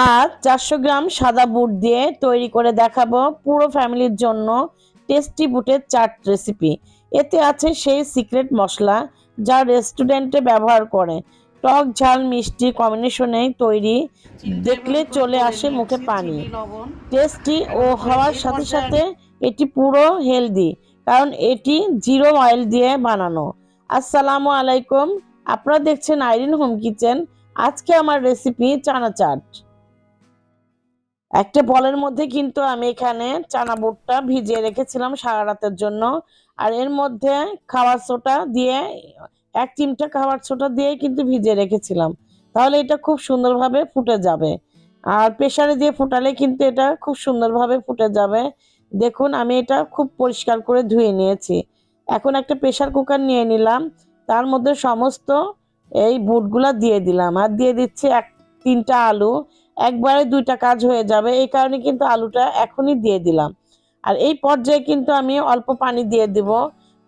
আর চারশো গ্রাম সাদা বুট দিয়ে তৈরি করে দেখাবো পুরো ফ্যামিলির জন্য টেস্টি বুটের চাট রেসিপি। এতে আছে সেই সিক্রেট মশলা যা রেস্টুরেন্টে ব্যবহার করে। টক, ঝাল, মিষ্টি কম্বিনেশনেই তৈরি দেখলে চলে আসে মুখে পানি। টেস্টি ও হওয়ার সাথে সাথে এটি পুরো হেলদি, কারণ এটি জিরো অয়েল দিয়ে বানানো। আসসালামু আলাইকুম। আপনারা দেখছেন আইরিন হোম কিচেন। আজকে আমার রেসিপি চানা চাট একটা বলের মধ্যে কিন্তু আমি এখানে চানা বুটটা ভিজিয়ে রেখেছিলাম সারা রাতের জন্য। আর এর মধ্যে খাবার সোটা দিয়ে, এক চিমটা খাবার সোটা দিয়ে কিন্তু ভিজিয়ে রেখেছিলাম। তাহলে এটা খুব সুন্দরভাবে ফুটে যাবে। আর প্রেশারে দিয়ে ফুটালে কিন্তু এটা খুব সুন্দরভাবে ফুটে যাবে। দেখুন, আমি এটা খুব পরিষ্কার করে ধুয়ে নিয়েছি। এখন একটা প্রেসার কুকার নিয়ে নিলাম। তার মধ্যে সমস্ত এই বুটগুলা দিয়ে দিলাম। আর দিয়ে দিচ্ছি এক তিনটা আলু। একবারে দুইটা কাজ হয়ে যাবে। এই কারণে কিন্তু আলুটা এখনই দিয়ে দিলাম। আর এই পর্যায়ে কিন্তু আমি অল্প পানি দিয়ে দিব।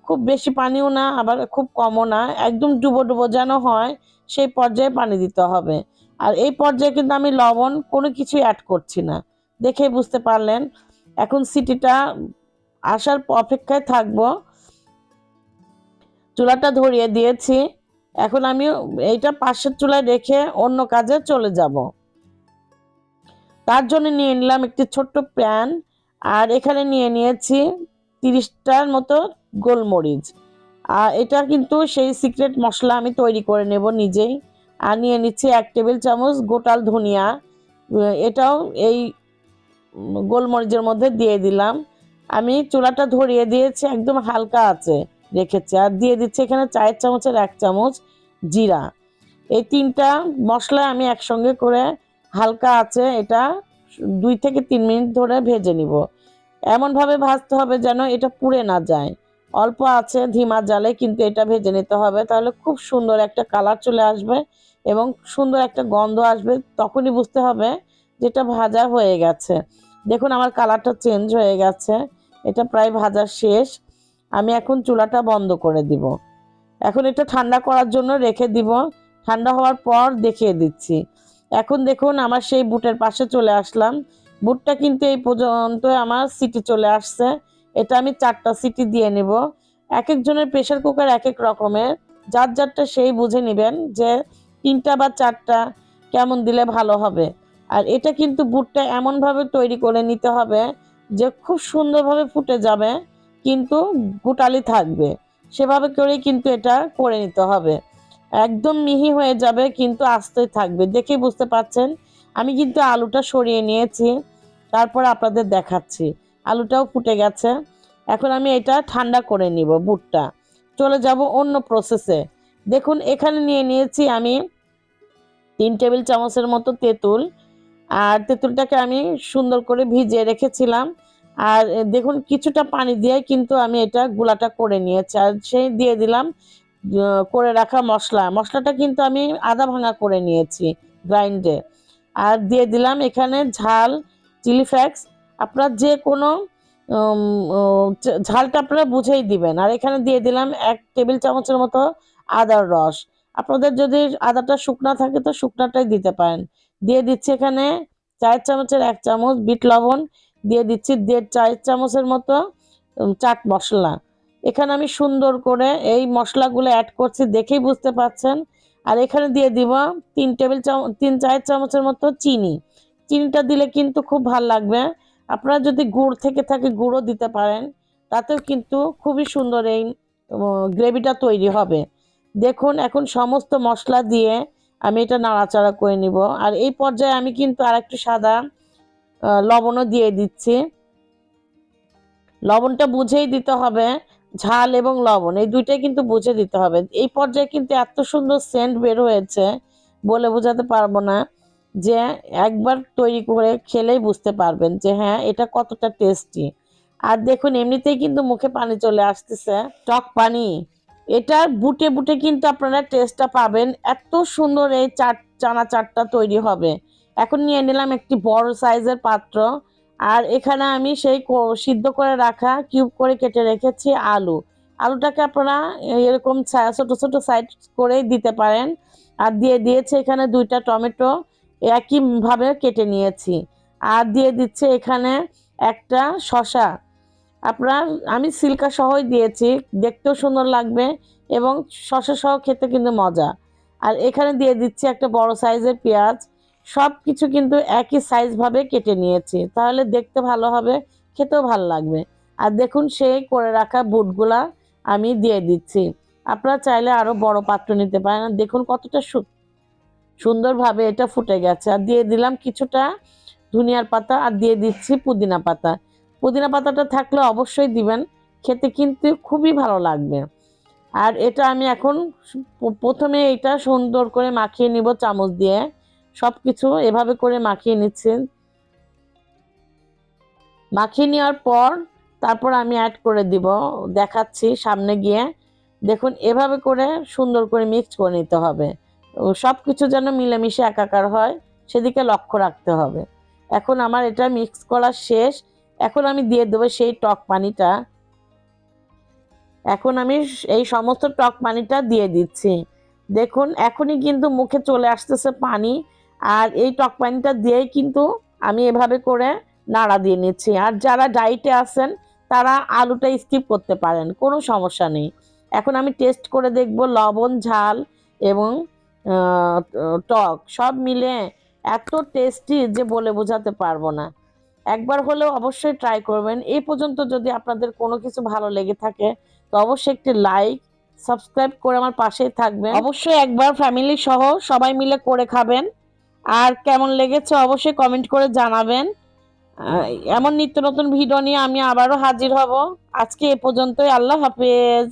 খুব বেশি পানিও না, আবার খুব কমও না। একদম ডুবো ডুবো যেন হয়, সেই পর্যায়ে পানি দিতে হবে। আর এই পর্যায়ে কিন্তু আমি লবণ কোনো কিছুই অ্যাড করছি না। দেখে বুঝতে পারলেন। এখন সিটিটা আসার অপেক্ষায় থাকব। চুলাটা ধরিয়ে দিয়েছি। এখন আমি এইটা পাশের চুলায় রেখে অন্য কাজে চলে যাব। তার জন্য নিয়ে নিলাম একটি ছোট্ট প্যান, আর এখানে নিয়ে নিয়েছি তিরিশটার মতো গোলমরিচ। আর এটা কিন্তু সেই সিক্রেট মশলা আমি তৈরি করে নেব নিজেই। আর নিয়ে নিচ্ছি এক টেবিল চামচ গোটাল ধনিয়া। এটাও এই গোলমরিচের মধ্যে দিয়ে দিলাম। আমি চুলাটা ধরিয়ে দিয়েছি, একদম হালকা আছে রেখেছি। আর দিয়ে দিচ্ছি এখানে চায়ের চামচের এক চামচ জিরা। এই তিনটা মশলা আমি একসঙ্গে করে হালকা আছে, এটা দুই থেকে তিন মিনিট ধরে ভেজে নিব। এমনভাবে ভাজতে হবে যেন এটা পুড়ে না যায়। অল্প আছে ধিমা জালে, কিন্তু এটা ভেজে নিতে হবে। তাহলে খুব সুন্দর একটা কালার চলে আসবে এবং সুন্দর একটা গন্ধ আসবে, তখনই বুঝতে হবে যেটা ভাজা হয়ে গেছে। দেখুন, আমার কালারটা চেঞ্জ হয়ে গেছে। এটা প্রায় ভাজা শেষ। আমি এখন চুলাটা বন্ধ করে দিব। এখন এটা ঠান্ডা করার জন্য রেখে দিব। ঠান্ডা হওয়ার পর দেখিয়ে দিচ্ছি। এখন দেখুন আমার সেই বুটের পাশে চলে আসলাম। বুটটা কিন্তু এই পর্যন্ত আমার সিটি চলে আসছে। এটা আমি চারটা সিটি দিয়ে নেব। এক একজনের প্রেশার কুকার এক এক রকমের। যার যারটা সেই বুঝে নেবেন যে তিনটা বা চারটা কেমন দিলে ভালো হবে। আর এটা কিন্তু বুটটা এমনভাবে তৈরি করে নিতে হবে যে খুব সুন্দরভাবে ফুটে যাবে, কিন্তু গুটালি থাকবে। সেভাবে করেই কিন্তু এটা করে নিতে হবে। একদম মিহি হয়ে যাবে, কিন্তু আস্তে থাকবে। দেখেই বুঝতে পাচ্ছেন আমি কিন্তু আলুটা সরিয়ে নিয়েছি, তারপর আপনাদের দেখাচ্ছি। আলুটাও ফুটে গেছে। এখন আমি এটা ঠান্ডা করে নিব, বুটটা। চলে যাব অন্য প্রসেসে দেখুন, এখানে নিয়ে নিয়েছি আমি তিন টেবিল চামচের মতো তেঁতুল। আর তেঁতুলটাকে আমি সুন্দর করে ভিজিয়ে রেখেছিলাম। আর, দেখুন, কিছুটা পানি দিয়ে কিন্তু আমি এটা গুলাটা করে নিয়েছি। আর সেই দিয়ে দিলাম করে রাখা মশলা। মশলাটা কিন্তু আমি আদা ভাঙা করে নিয়েছি গ্রাইন্ডে। আর দিয়ে দিলাম এখানে ঝাল, চিলি ফ্লেক্স। আপনার যে কোনো ঝালটা আপনারা বুঝেই দিবেন। আর এখানে দিয়ে দিলাম এক টেবিল চামচের মতো আদার রস। আপনাদের যদি আদাটা শুকনা থাকে তো শুকনাটাই দিতে পারেন। দিয়ে দিচ্ছি এখানে চায়ের চামচের এক চামচ বিট লবণ। দিয়ে দিচ্ছি দেড় চায়ের চামচের মতো চাট মশলা। এখানে আমি সুন্দর করে এই মশলাগুলো অ্যাড করছি, দেখেই বুঝতে পাচ্ছেন। আর এখানে দিয়ে দিব তিন টেবিল চামচ তিন চায়ের চামচের মতো চিনি। চিনিটা দিলে কিন্তু খুব ভালো লাগবে। আপনারা যদি গুড় থেকে থাকে গুঁড়ও দিতে পারেন, তাতেও কিন্তু খুবই সুন্দর এই গ্রেভিটা তৈরি হবে। দেখুন, এখন সমস্ত মশলা দিয়ে আমি এটা নাড়াচাড়া করে নিব। আর এই পর্যায়ে আমি কিন্তু আর একটু সাদা লবণও দিয়ে দিচ্ছি। লবণটা বুঝেই দিতে হবে ঝাল এবং লবণ, এই দুইটাই কিন্তু বুঝে দিতে হবে। এই পর্যায়ে কিন্তু এত সুন্দর সেন্ট বের হয়েছে বলে বোঝাতে পারব না যে একবার তৈরি করে খেলেই বুঝতে পারবেন যে হ্যাঁ এটা কতটা টেস্টি আর দেখুন, এমনিতেই কিন্তু মুখে পানি চলে আসতেছে। টক পানি এটার বুটে বুটে কিন্তু আপনারা টেস্টটা পাবেন। এত সুন্দর এই চাট চানা চাটটা তৈরি হবে। এখন নিয়ে নিলাম একটি বড় সাইজের পাত্র। আর এখানে আমি সেই সিদ্ধ করে রাখা কিউব করে কেটে রেখেছি আলু। আলুটাকে আপনারা এরকম ছোট ছোট সাইড করে দিতে পারেন। আর দিয়ে দিয়েছে এখানে দুইটা টমেটো একইভাবে কেটে নিয়েছি। আর দিয়ে দিচ্ছে এখানে একটা শশা আপনার, আমি সিল্কা সহই দিয়েছি, দেখতেও সুন্দর লাগবে এবং শশা সহ খেতে কিন্তু মজা। আর এখানে দিয়ে দিচ্ছি একটা বড় সাইজের পেঁয়াজ। সব কিছু কিন্তু একই সাইজভাবে কেটে নিয়েছি। তাহলে দেখতে ভালো হবে, খেতেও ভালো লাগবে। আর দেখুন, সেই করে রাখা বুটগুলা আমি দিয়ে দিচ্ছি। আপনারা চাইলে আরও বড় পাত্র নিতে পারেন। দেখুন কতটা সুন্দরভাবে এটা ফুটে গেছে। আর দিয়ে দিলাম কিছুটা ধনিয়ার পাতা আর দিয়ে দিচ্ছি পুদিনা পাতা। পুদিনা পাতাটা থাকলে অবশ্যই দিবেন, খেতে কিন্তু খুবই ভালো লাগবে। আর এটা আমি এখন প্রথমে এটা সুন্দর করে মাখিয়ে নিব চামচ দিয়ে। সব কিছু এভাবে করে মাখিয়ে নিচ্ছি মাখিয়ে নেওয়ার পর তারপর আমি অ্যাড করে দিব। দেখাচ্ছি সামনে গিয়ে। দেখুন, এভাবে করে সুন্দর করে মিক্স করে নিতে হবে। সব কিছু যেন মিলেমিশে একাকার হয়, সেদিকে লক্ষ্য রাখতে হবে। এখন আমার এটা মিক্স করা শেষ। এখন আমি দিয়ে দেবো সেই টক পানিটা। এখন আমি এই সমস্ত টক পানিটা দিয়ে দিচ্ছি। দেখুন, এখনই কিন্তু মুখে চলে আসতেছে পানি। আর এই টক পানিটা দিয়েই কিন্তু আমি এভাবে করে নাড়া দিয়ে নিচ্ছি। আর যারা ডায়েটে আছেন, তারা আলুটা স্কিপ করতে পারেন, কোনো সমস্যা নেই। এখন আমি টেস্ট করে দেখব লবণ, ঝাল এবং টক সব মিলে এত টেস্টি যে বলে বোঝাতে পারব না। একবার হলেও অবশ্যই ট্রাই করবেন। এই পর্যন্ত যদি আপনাদের কোনো কিছু ভালো লেগে থাকে, তো অবশ্যই একটি লাইক সাবস্ক্রাইব করে আমার পাশেই থাকবেন। অবশ্যই একবার ফ্যামিলি সহ সবাই মিলে করে খাবেন। আর কেমন লেগেছে অবশ্যই কমেন্ট করে জানাবেন। এমন নিত্য নতুন ভিডিও নিয়ে আমি আবারও হাজির হব। আজকে এ পর্যন্তই, আল্লাহ হাফেজ।